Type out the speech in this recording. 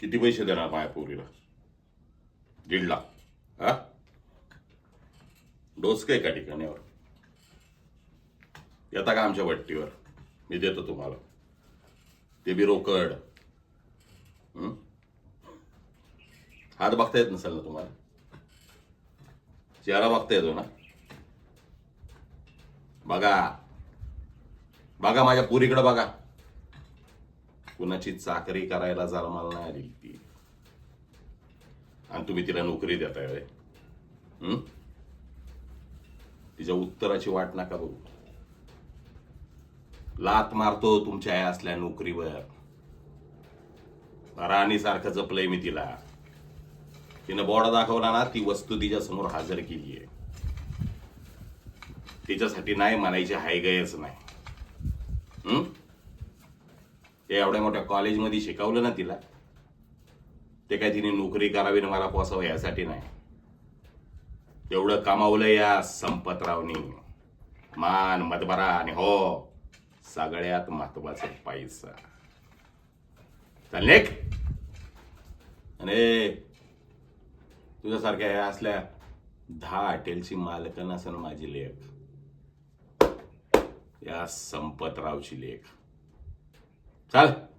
किती पैसे देणार माझ्या पोरीला? दीड लाख. हा? डोस काय का ठिकाणीवर येता का आमच्या वट्टीवर? मी देतो तुम्हाला. ते बी रोकड. हात बघता येत नसेल ना तुम्हाला? चेहरा बघता येतो ना? बघा. बघा माझ्या पुरीकडे बघा. कुणाची चाकरी करायला जरा मला नाही आली ती. आणि तुम्ही तिला नोकरी देताय होय. तिच्या उत्तराची वाट नका बघू. लात मारतो तुमच्या आई असल्या नोकरीवर. राणीसारखं जपलंय मी तिला. तिनं बोर्ड दाखवला ना ती वस्तू तिच्या समोर हजर केली आहे तिच्यासाठी नाही म्हणायची हाय गयच नाही. हं? ते एवढ्या मोठ्या कॉलेजमध्ये शिकवलं ना तिला. ते काय तिने नोकरी करावी ना मला पोसावं यासाठी नाही. तेवढं कमावलं या संपतरावनी. मान मतबरा आणि हो सगळ्यात महत्त्वाचा पैसा. चल लेख आणि तुझ्यासारख्या या असल्या दहा हॉटेलची मालकन नसन माझी लेख. या संपतरावची लेख. 来